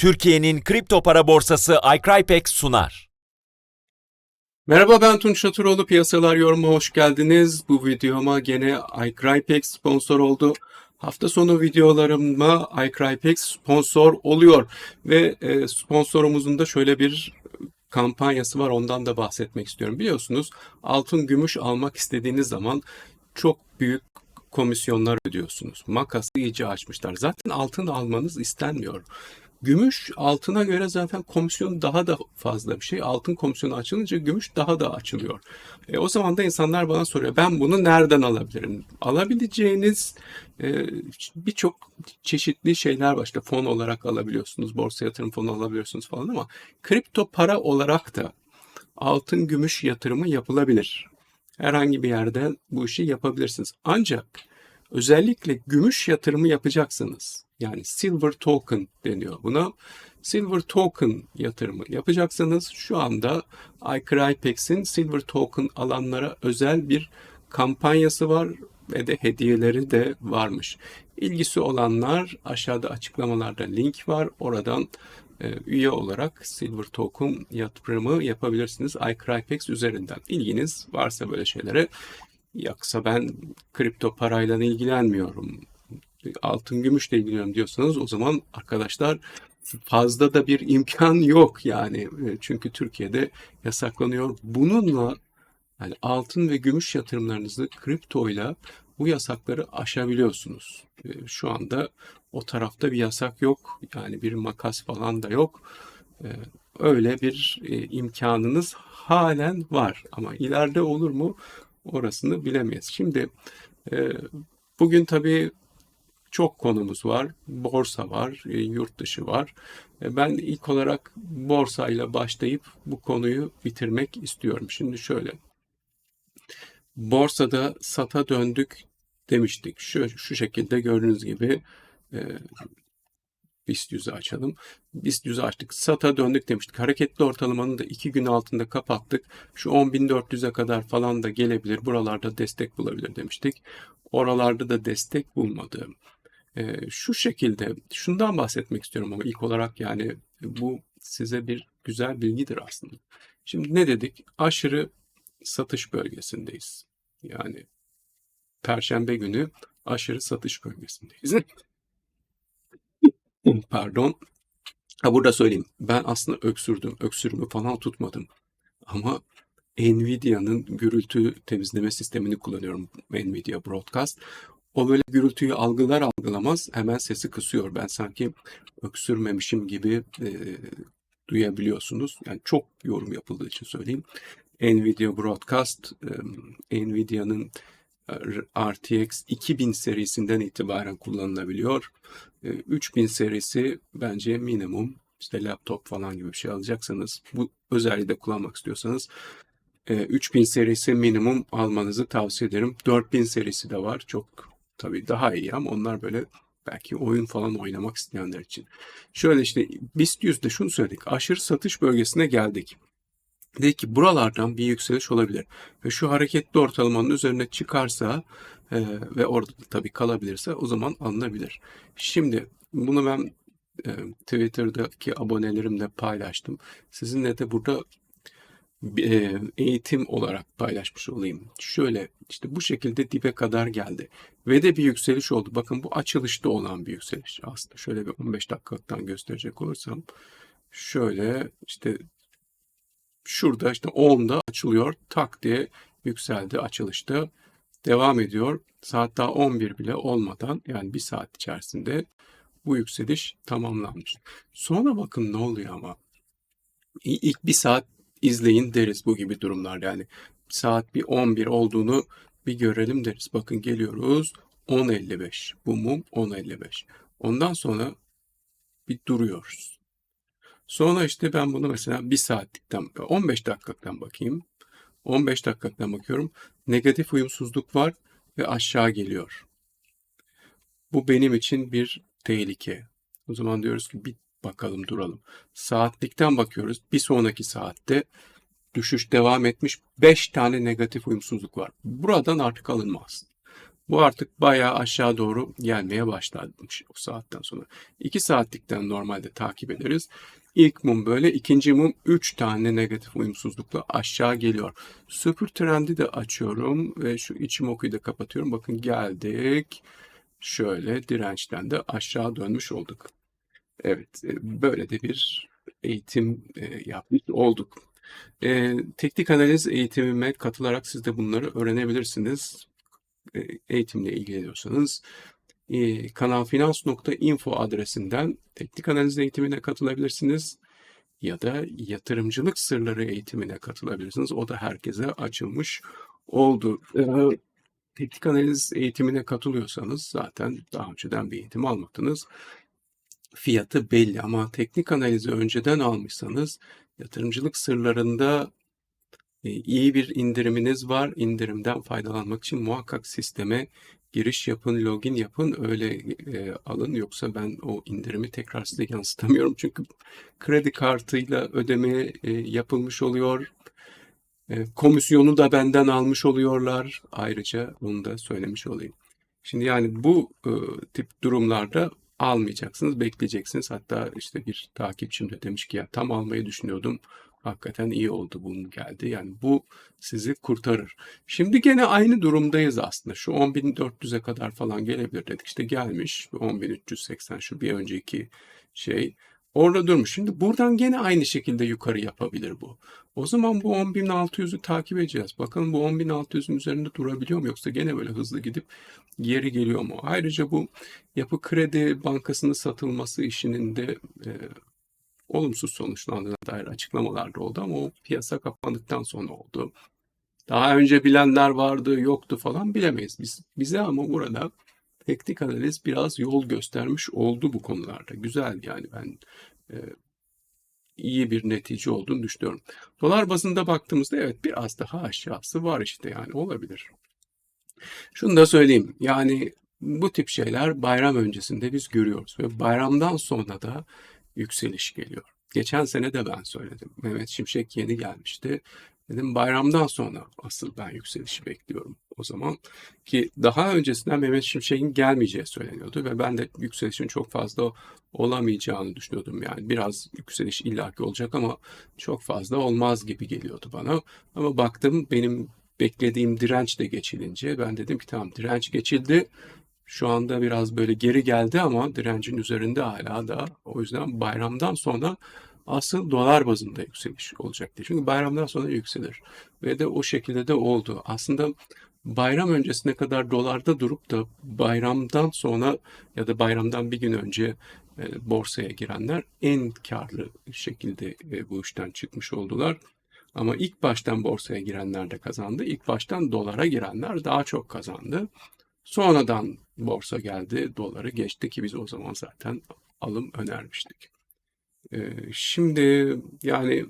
Türkiye'nin kripto para borsası iCrypex sunar. Merhaba ben Tunç Şatıroğlu. Piyasalar yoruma hoş geldiniz. Bu videoma gene iCrypex sponsor oldu. Hafta sonu videolarıma iCrypex sponsor oluyor. Ve e, sponsorumuzun da şöyle bir kampanyası var. Ondan da bahsetmek istiyorum. Biliyorsunuz altın gümüş almak istediğiniz zaman çok büyük komisyonlar ödüyorsunuz. Makası iyice açmışlar. Zaten altın almanız istenmiyor. Gümüş altına göre zaten komisyon daha da fazla bir şey. Altın komisyonu açılınca gümüş daha da açılıyor. E, o zaman da insanlar bana soruyor ben bunu nereden alabilirim? Alabileceğiniz e, birçok çeşitli şeyler var. İşte fon olarak alabiliyorsunuz, borsa yatırım fonu alabiliyorsunuz falan ama kripto para olarak da altın gümüş yatırımı yapılabilir. Herhangi bir yerden bu işi yapabilirsiniz. Ancak özellikle gümüş yatırımı yapacaksınız. Yani silver token deniyor buna. Silver token yatırımı yapacaksanız şu anda iCrypex'in silver token alanlara özel bir kampanyası var ve de hediyeleri de varmış. İlgisi olanlar aşağıda açıklamalarda link var. Oradan e, üye olarak Silver Token yatırımı yapabilirsiniz iCrypex üzerinden. İlginiz varsa böyle şeylere yoksa ben kripto parayla ilgilenmiyorum altın gümüşle ilgileniyorum diyorsanız o zaman arkadaşlar fazla da bir imkan yok yani. E, çünkü Türkiye'de yasaklanıyor. Bununla yani altın ve gümüş yatırımlarınızı kriptoyla bu yasakları aşabiliyorsunuz. E, şu anda o tarafta bir yasak yok. Yani bir makas falan da yok. E, öyle bir imkanınız halen var. Ama ileride olur mu orasını bilemeyiz. Şimdi bugün tabii çok konumuz var. Borsa var, e, yurt dışı var. E, ben ilk olarak borsayla başlayıp bu konuyu bitirmek istiyorum. Şimdi şöyle. Borsada sata döndük demiştik. Şu, şu şekilde gördüğünüz gibi e, BIST 100'ü açalım. BIST 100'ü açtık. SATA döndük demiştik. Hareketli ortalamanın da 2 gün altında kapattık. Şu 10.400'e kadar falan da gelebilir. Buralarda destek bulabilir demiştik. Oralarda da destek bulmadı. E, şu şekilde şundan bahsetmek istiyorum ama ilk olarak yani bu size bir güzel bilgidir aslında. Şimdi ne dedik? Aşırı satış bölgesindeyiz. Yani Perşembe günü aşırı satış bölgesindeyiz. Pardon. Ha burada söyleyeyim. Ben aslında öksürdüm. Öksürümü falan tutmadım. Ama Nvidia'nın gürültü temizleme sistemini kullanıyorum. Nvidia Broadcast. O böyle gürültüyü algılar algılamaz hemen sesi kısıyor. Ben sanki öksürmemişim gibi e, duyabiliyorsunuz. Yani çok yorum yapıldığı için söyleyeyim. Nvidia Broadcast, e, Nvidia'nın RTX 2000 serisinden itibaren kullanılabiliyor. 3000 serisi bence minimum işte laptop falan gibi bir şey alacaksanız bu özelliği de kullanmak istiyorsanız 3000 serisi minimum almanızı tavsiye ederim. 4000 serisi de var. Çok tabii daha iyi ama onlar böyle belki oyun falan oynamak isteyenler için. Şöyle işte BIST 100'de şunu söyledik. Aşırı satış bölgesine geldik. Dedik ki buralardan bir yükseliş olabilir. Ve şu hareketli ortalamanın üzerine çıkarsa e, ve orada tabii kalabilirse o zaman alınabilir. Şimdi bunu ben e, Twitter'daki abonelerimle paylaştım. Sizinle de burada eğitim olarak paylaşmış olayım. Şöyle işte bu şekilde dibe kadar geldi. Ve de bir yükseliş oldu. Bakın bu açılışta olan bir yükseliş aslında. Şöyle bir 15 dakikadan gösterecek olursam. Şöyle işte şurada işte 10'da açılıyor. Tak diye yükseldi açılışta. Devam ediyor. Saat daha 11 bile olmadan yani bir saat içerisinde bu yükseliş tamamlanmış. Sonra bakın ne oluyor ama. İlk bir saat izleyin deriz bu gibi durumlar yani. Saat bir 11 olduğunu bir görelim deriz. Bakın geliyoruz 10.55. Bu mum 10.55. Ondan sonra bir duruyoruz. Sonra işte ben bunu mesela bir saatlikten 15 dakikadan bakayım. 15 dakikadan bakıyorum. Negatif uyumsuzluk var ve aşağı geliyor. Bu benim için bir tehlike. O zaman diyoruz ki bir Bakalım duralım. Saatlikten bakıyoruz. Bir sonraki saatte düşüş devam etmiş. 5 tane negatif uyumsuzluk var. Buradan artık alınmaz. Bu artık bayağı aşağı doğru gelmeye başlamış o saatten sonra. 2 saatlikten normalde takip ederiz. İlk mum böyle, ikinci mum 3 tane negatif uyumsuzlukla aşağı geliyor. Sıfır trendi de açıyorum ve şu içim okuyu da kapatıyorum. Bakın geldik. Şöyle dirençten de aşağı dönmüş olduk. Evet, e, böyle de bir eğitim e, yapmış olduk. E, teknik analiz eğitimime katılarak siz de bunları öğrenebilirsiniz. E, eğitimle ilgileniyorsanız e, kanalfinans.info adresinden teknik analiz eğitimine katılabilirsiniz ya da yatırımcılık sırları eğitimine katılabilirsiniz. O da herkese açılmış oldu. E, teknik analiz eğitimine katılıyorsanız zaten daha önceden bir eğitim almadınız. Fiyatı belli ama teknik analizi önceden almışsanız yatırımcılık sırlarında e, iyi bir indiriminiz var. İndirimden faydalanmak için muhakkak sisteme giriş yapın, login yapın, öyle e, alın. Yoksa ben o indirimi tekrar size yansıtamıyorum. Çünkü kredi kartıyla ödeme e, yapılmış oluyor. E, komisyonu da benden almış oluyorlar. Ayrıca onu da söylemiş olayım. Şimdi yani bu e, tip durumlarda almayacaksınız, bekleyeceksiniz. Hatta işte bir takipçim de demiş ki ya tam almayı düşünüyordum. Hakikaten iyi oldu bunun geldi. Yani bu sizi kurtarır. Şimdi gene aynı durumdayız aslında. Şu 10.400'e kadar falan gelebilir dedik. İşte gelmiş 10.380 şu bir önceki şey. Orada durmuş. Şimdi buradan gene aynı şekilde yukarı yapabilir bu. O zaman bu 10.600'ü takip edeceğiz. Bakalım bu 10.600'ün üzerinde durabiliyor mu yoksa gene böyle hızlı gidip geri geliyor mu? Ayrıca bu yapı kredi bankasının satılması işinin de e, olumsuz sonuçlandığına dair açıklamalar da oldu ama o piyasa kapandıktan sonra oldu. Daha önce bilenler vardı, yoktu falan bilemeyiz. Biz, bize ama burada teknik analiz biraz yol göstermiş oldu bu konularda. Güzel yani ben e, iyi bir netice olduğunu düşünüyorum. Dolar bazında baktığımızda evet biraz daha aşağısı var işte yani olabilir. Şunu da söyleyeyim yani bu tip şeyler bayram öncesinde biz görüyoruz ve bayramdan sonra da yükseliş geliyor. Geçen sene de ben söyledim. Mehmet Şimşek yeni gelmişti. Dedim bayramdan sonra asıl ben yükselişi bekliyorum o zaman. Ki daha öncesinden Mehmet Şimşek'in gelmeyeceği söyleniyordu ve ben de yükselişin çok fazla olamayacağını düşünüyordum. Yani biraz yükseliş illaki olacak ama çok fazla olmaz gibi geliyordu bana. Ama baktım benim beklediğim direnç de geçilince ben dedim ki tamam direnç geçildi. Şu anda biraz böyle geri geldi ama direncin üzerinde hala da. O yüzden bayramdan sonra asıl dolar bazında yükseliş olacaktır. Çünkü bayramdan sonra yükselir. Ve de o şekilde de oldu. Aslında bayram öncesine kadar dolarda durup da bayramdan sonra ya da bayramdan bir gün önce e, borsaya girenler en karlı şekilde e, bu işten çıkmış oldular. Ama ilk baştan borsaya girenler de kazandı. İlk baştan dolara girenler daha çok kazandı. Sonradan borsa geldi, doları geçti ki biz o zaman zaten alım önermiştik. Ee, şimdi yani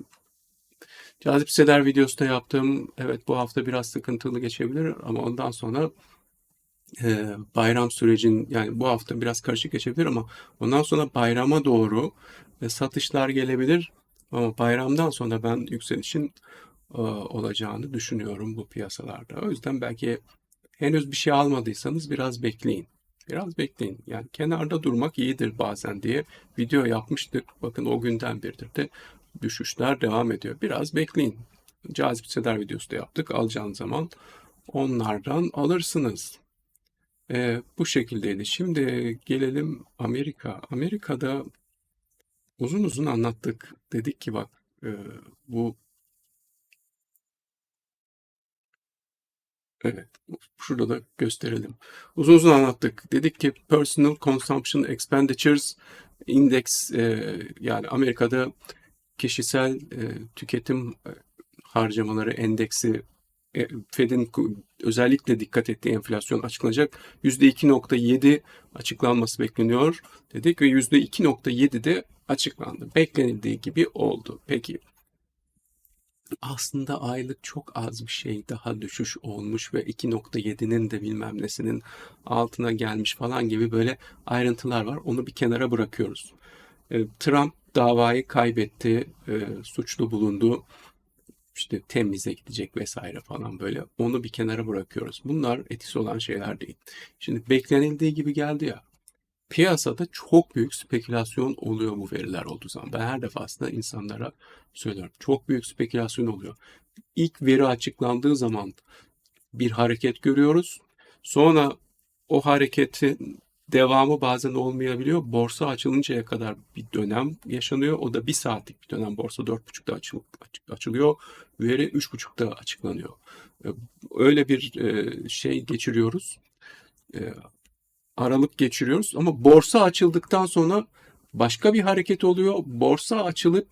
cazip hisseler videosu da yaptım. Evet bu hafta biraz sıkıntılı geçebilir ama ondan sonra e, bayram sürecin yani bu hafta biraz karışık geçebilir ama ondan sonra bayrama doğru e, satışlar gelebilir. Ama bayramdan sonra ben yükselişin e, olacağını düşünüyorum bu piyasalarda. O yüzden belki henüz bir şey almadıysanız biraz bekleyin. Biraz bekleyin. Yani kenarda durmak iyidir bazen diye video yapmıştık. Bakın o günden beridir de düşüşler devam ediyor. Biraz bekleyin. Cazip hisseler videosu da yaptık. Alacağınız zaman onlardan alırsınız. Ee, bu şekildeydi. Şimdi gelelim Amerika. Amerika'da uzun uzun anlattık. Dedik ki bak e, bu Evet, şurada da gösterelim. Uzun uzun anlattık. Dedik ki Personal Consumption Expenditures Index e, yani Amerika'da kişisel e, tüketim e, harcamaları endeksi e, Fed'in özellikle dikkat ettiği enflasyon açıklanacak. %2.7 açıklanması bekleniyor dedik ve %2.7 de açıklandı. Beklenildiği gibi oldu. Peki aslında aylık çok az bir şey daha düşüş olmuş ve 2.7'nin de bilmem nesinin altına gelmiş falan gibi böyle ayrıntılar var. Onu bir kenara bırakıyoruz. E, Trump davayı kaybetti, e, suçlu bulundu. işte temize gidecek vesaire falan böyle. Onu bir kenara bırakıyoruz. Bunlar etkisi olan şeyler değil. Şimdi beklenildiği gibi geldi ya. Piyasada çok büyük spekülasyon oluyor bu veriler olduğu zaman. Ben her defasında insanlara söylüyorum. Çok büyük spekülasyon oluyor. İlk veri açıklandığı zaman bir hareket görüyoruz. Sonra o hareketin devamı bazen olmayabiliyor. Borsa açılıncaya kadar bir dönem yaşanıyor. O da bir saatlik bir dönem. Borsa 4.30'da açıl, açılıyor. Veri 3.30'da açıklanıyor. E, Öyle bir e, şey geçiriyoruz. Aralık geçiriyoruz. Ama borsa açıldıktan sonra başka bir hareket oluyor. Borsa açılıp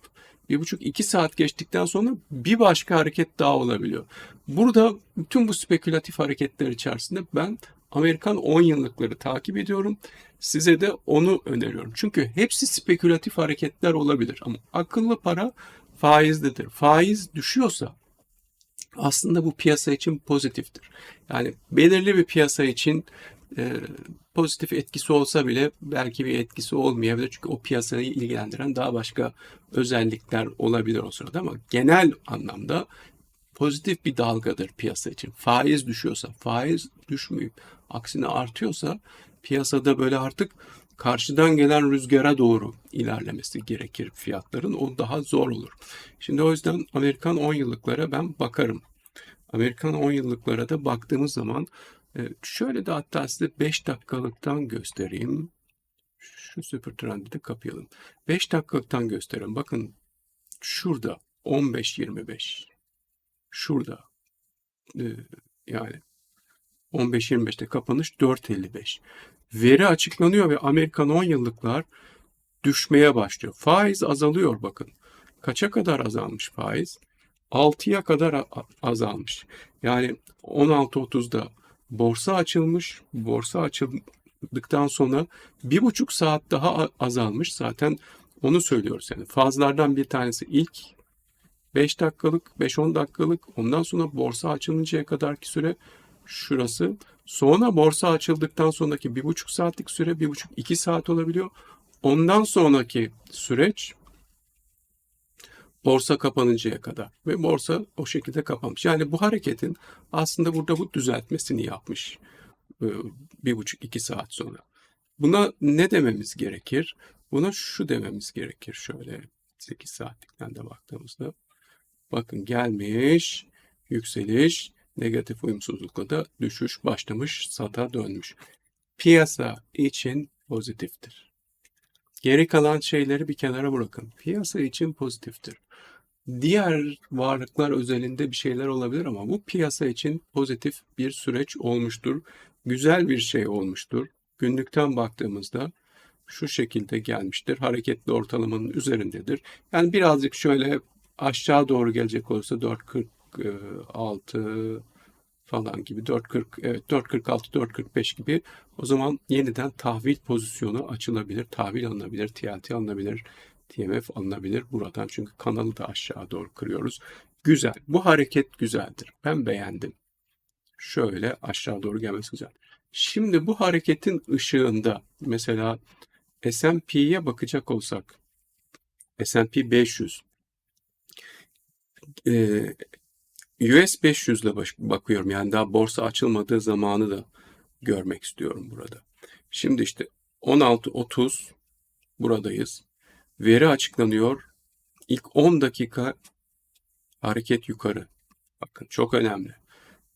bir buçuk iki saat geçtikten sonra bir başka hareket daha olabiliyor. Burada bütün bu spekülatif hareketler içerisinde ben Amerikan 10 yıllıkları takip ediyorum. Size de onu öneriyorum. Çünkü hepsi spekülatif hareketler olabilir. Ama akıllı para faizlidir. Faiz düşüyorsa aslında bu piyasa için pozitiftir. Yani belirli bir piyasa için e, pozitif etkisi olsa bile belki bir etkisi olmayabilir. Çünkü o piyasayı ilgilendiren daha başka özellikler olabilir o sırada ama genel anlamda pozitif bir dalgadır piyasa için. Faiz düşüyorsa, faiz düşmeyip aksine artıyorsa piyasada böyle artık karşıdan gelen rüzgara doğru ilerlemesi gerekir fiyatların. O daha zor olur. Şimdi o yüzden Amerikan 10 yıllıklara ben bakarım. Amerikan 10 yıllıklara da baktığımız zaman şöyle de hatta size 5 dakikalıktan göstereyim. Şu süper trendi de kapayalım. 5 dakikalıktan göstereyim. Bakın şurada 15-25. Şurada e, yani 15-25'te kapanış 4.55. Veri açıklanıyor ve Amerikan 10 yıllıklar düşmeye başlıyor. Faiz azalıyor bakın. Kaça kadar azalmış faiz? 6'ya kadar azalmış. Yani 16.30'da borsa açılmış. Borsa açıldıktan sonra bir buçuk saat daha azalmış. Zaten onu söylüyoruz yani. Fazlardan bir tanesi ilk 5 dakikalık, 5-10 dakikalık. Ondan sonra borsa açılıncaya kadarki süre şurası. Sonra borsa açıldıktan sonraki bir buçuk saatlik süre bir buçuk iki saat olabiliyor. Ondan sonraki süreç borsa kapanıncaya kadar ve borsa o şekilde kapanmış. Yani bu hareketin aslında burada bu düzeltmesini yapmış e, bir buçuk iki saat sonra. Buna ne dememiz gerekir? Buna şu dememiz gerekir şöyle 8 saatlikten de baktığımızda. Bakın gelmiş, yükseliş, negatif uyumsuzlukla da düşüş başlamış, sata dönmüş. Piyasa için pozitiftir. Geri kalan şeyleri bir kenara bırakın. Piyasa için pozitiftir. Diğer varlıklar özelinde bir şeyler olabilir ama bu piyasa için pozitif bir süreç olmuştur. Güzel bir şey olmuştur. Günlükten baktığımızda şu şekilde gelmiştir. Hareketli ortalamanın üzerindedir. Yani birazcık şöyle aşağı doğru gelecek olursa 4.46 falan gibi 4.40 evet 4.46 4.45 gibi o zaman yeniden tahvil pozisyonu açılabilir. Tahvil alınabilir, TLT alınabilir, TMF alınabilir buradan çünkü kanalı da aşağı doğru kırıyoruz. Güzel. Bu hareket güzeldir. Ben beğendim. Şöyle aşağı doğru gelmesi güzel. Şimdi bu hareketin ışığında mesela S&P'ye bakacak olsak S&P 500 e, US 500 ile bakıyorum. Yani daha borsa açılmadığı zamanı da görmek istiyorum burada. Şimdi işte 16.30 buradayız. Veri açıklanıyor. İlk 10 dakika hareket yukarı. Bakın çok önemli.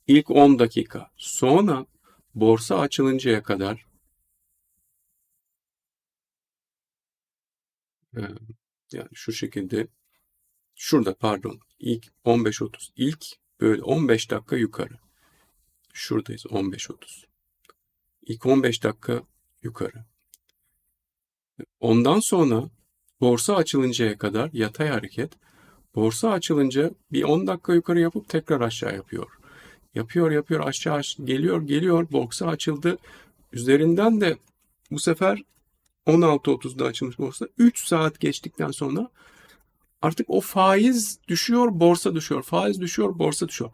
İlk 10 dakika. Sonra borsa açılıncaya kadar e, yani şu şekilde şurada pardon ilk 15.30 ilk böyle 15 dakika yukarı. Şuradayız 15.30. İlk 15 dakika yukarı. Ondan sonra borsa açılıncaya kadar yatay hareket. Borsa açılınca bir 10 dakika yukarı yapıp tekrar aşağı yapıyor. Yapıyor yapıyor aşağı aş- geliyor geliyor borsa açıldı. Üzerinden de bu sefer 16.30'da açılmış borsa 3 saat geçtikten sonra artık o faiz düşüyor, borsa düşüyor. Faiz düşüyor, borsa düşüyor.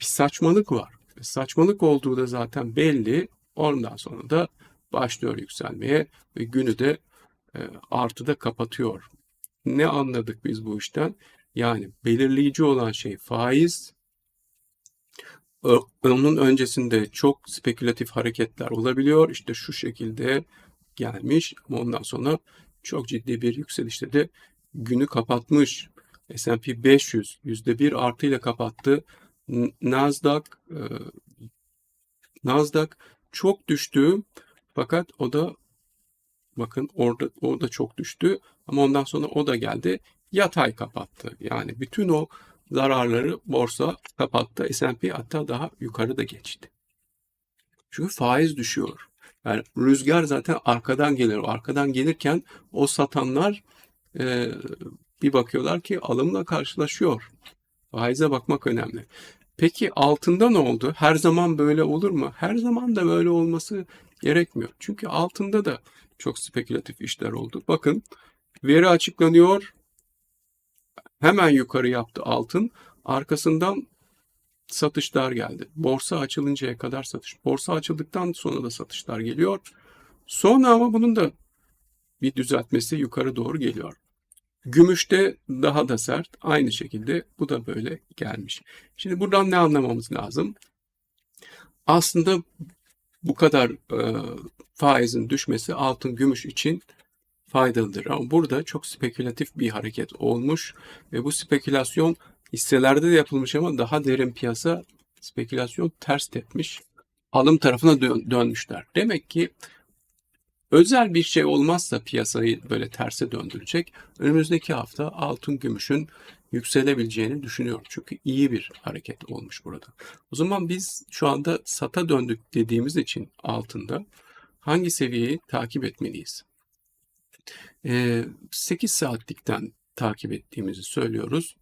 Bir saçmalık var. Saçmalık olduğu da zaten belli. Ondan sonra da başlıyor yükselmeye ve günü de e, artıda kapatıyor. Ne anladık biz bu işten? Yani belirleyici olan şey faiz. Onun öncesinde çok spekülatif hareketler olabiliyor. İşte şu şekilde gelmiş ama ondan sonra çok ciddi bir yükselişte de günü kapatmış. S&P 500 %1 artıyla kapattı. Nasdaq e, Nasdaq çok düştü fakat o da bakın orada o da çok düştü ama ondan sonra o da geldi yatay kapattı. Yani bütün o zararları borsa kapattı. S&P hatta daha yukarı da geçti. Çünkü faiz düşüyor. Yani rüzgar zaten arkadan gelir. Arkadan gelirken o satanlar e, bir bakıyorlar ki alımla karşılaşıyor. Faize bakmak önemli. Peki altında ne oldu? Her zaman böyle olur mu? Her zaman da böyle olması gerekmiyor. Çünkü altında da çok spekülatif işler oldu. Bakın veri açıklanıyor. Hemen yukarı yaptı altın. Arkasından satışlar geldi. Borsa açılıncaya kadar satış. Borsa açıldıktan sonra da satışlar geliyor. Sonra ama bunun da bir düzeltmesi yukarı doğru geliyor. Gümüşte daha da sert. Aynı şekilde bu da böyle gelmiş. Şimdi buradan ne anlamamız lazım? Aslında bu kadar e, faizin düşmesi altın gümüş için faydalıdır. Ama burada çok spekülatif bir hareket olmuş ve bu spekülasyon hisselerde de yapılmış ama daha derin piyasa spekülasyon ters tepmiş. Alım tarafına dön- dönmüşler. Demek ki özel bir şey olmazsa piyasayı böyle terse döndürecek. Önümüzdeki hafta altın gümüşün yükselebileceğini düşünüyorum. Çünkü iyi bir hareket olmuş burada. O zaman biz şu anda sata döndük dediğimiz için altında hangi seviyeyi takip etmeliyiz? Ee, 8 saatlikten takip ettiğimizi söylüyoruz.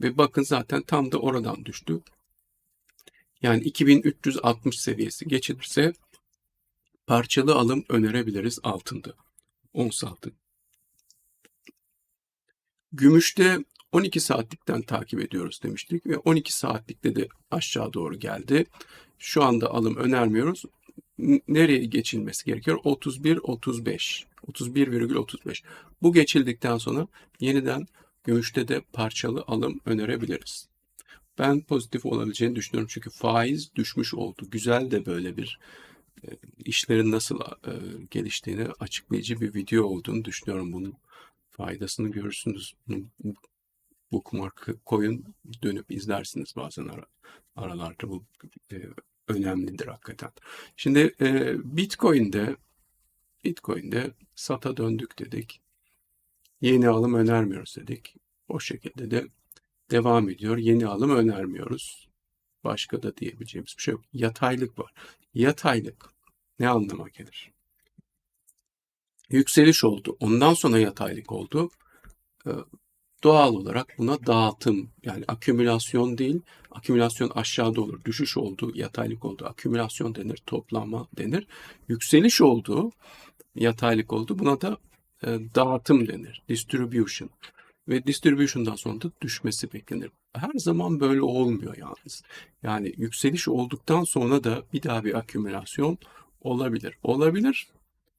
Ve bakın zaten tam da oradan düştü. Yani 2360 seviyesi geçilirse parçalı alım önerebiliriz altında. Ons altın. Gümüşte 12 saatlikten takip ediyoruz demiştik ve 12 saatlikte de aşağı doğru geldi. Şu anda alım önermiyoruz. Nereye geçilmesi gerekiyor? 31 35. 31,35. Bu geçildikten sonra yeniden gümüşte de parçalı alım önerebiliriz. Ben pozitif olabileceğini düşünüyorum çünkü faiz düşmüş oldu. Güzel de böyle bir işlerin nasıl e, geliştiğini açıklayıcı bir video olduğunu düşünüyorum. Bunun faydasını görürsünüz. Bunu bookmark'ı koyun dönüp izlersiniz bazen ara, aralarda bu e, önemlidir hakikaten. Şimdi e, Bitcoin'de Bitcoin'de sata döndük dedik. Yeni alım önermiyoruz dedik. O şekilde de devam ediyor. Yeni alım önermiyoruz. Başka da diyebileceğimiz bir şey yok. Yataylık var. Yataylık ne anlama gelir? Yükseliş oldu. Ondan sonra yataylık oldu. Ee, Doğal olarak buna dağıtım yani akümülasyon değil, akümülasyon aşağıda olur. Düşüş oldu, yataylık oldu, akümülasyon denir, toplanma denir. Yükseliş oldu, yataylık oldu. Buna da e, dağıtım denir, distribution. Ve distribution'dan sonra da düşmesi beklenir. Her zaman böyle olmuyor yalnız. Yani yükseliş olduktan sonra da bir daha bir akümülasyon olabilir. Olabilir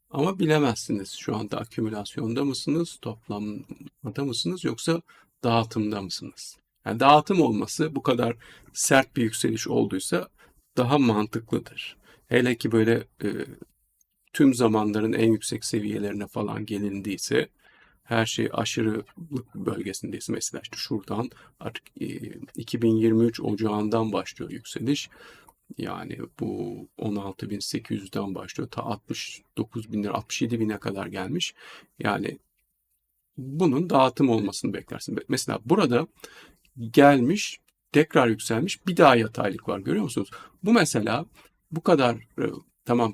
ama bilemezsiniz şu anda akümülasyonda mısınız, toplamada mısınız yoksa dağıtımda mısınız? Yani dağıtım olması bu kadar sert bir yükseliş olduysa daha mantıklıdır. Hele ki böyle e, tüm zamanların en yüksek seviyelerine falan gelindiyse her şey aşırılık bölgesindeyse mesela işte şuradan artık e, 2023 ocağından başlıyor yükseliş. Yani bu 16.800'den başlıyor ta 69 bin lira 67 bine kadar gelmiş. Yani bunun dağıtım olmasını beklersin. Mesela burada gelmiş tekrar yükselmiş bir daha yataylık var görüyor musunuz? Bu mesela bu kadar e, tamam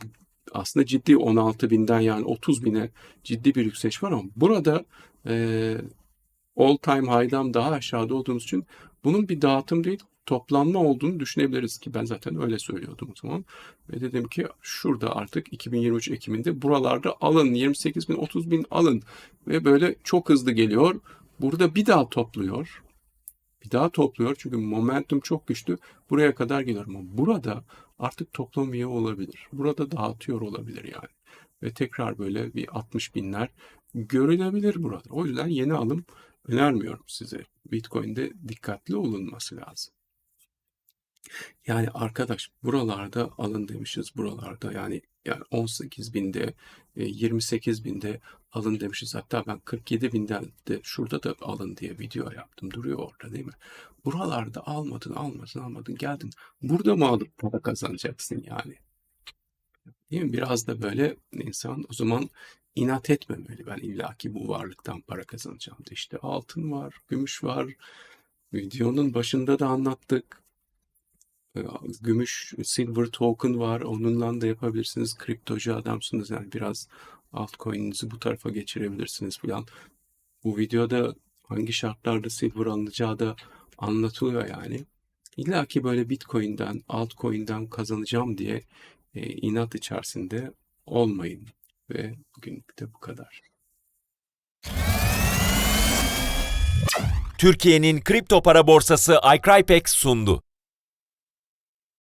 aslında ciddi 16 binden yani 30 bine ciddi bir yükseliş var ama burada e, all time high'dan daha aşağıda olduğumuz için bunun bir dağıtım değil toplanma olduğunu düşünebiliriz ki ben zaten öyle söylüyordum o zaman. Ve dedim ki şurada artık 2023 Ekim'inde buralarda alın 28 bin 30 bin alın ve böyle çok hızlı geliyor. Burada bir daha topluyor. Bir daha topluyor çünkü momentum çok güçlü. Buraya kadar geliyor ama burada artık toplamıyor olabilir. Burada dağıtıyor olabilir yani. Ve tekrar böyle bir 60 binler görülebilir burada. O yüzden yeni alım önermiyorum size. Bitcoin'de dikkatli olunması lazım. Yani arkadaş buralarda alın demişiz buralarda yani yani 18 binde e, 28 binde alın demişiz. Hatta ben 47 binden de şurada da alın diye video yaptım. Duruyor orada değil mi? Buralarda almadın almadın almadın geldin. Burada mı alıp para kazanacaksın yani? Değil mi? Biraz da böyle insan o zaman inat etmemeli. Ben illaki bu varlıktan para kazanacağım da işte altın var, gümüş var. Videonun başında da anlattık. Gümüş, silver token var. Onunla da yapabilirsiniz. Kriptocu adamsınız. Yani biraz altcoin'inizi bu tarafa geçirebilirsiniz falan. Bu videoda hangi şartlarda silver alınacağı da anlatılıyor yani. İlla ki böyle bitcoin'den, altcoin'den kazanacağım diye e, inat içerisinde olmayın. Ve bugünlük de bu kadar. Türkiye'nin kripto para borsası iCrypex sundu.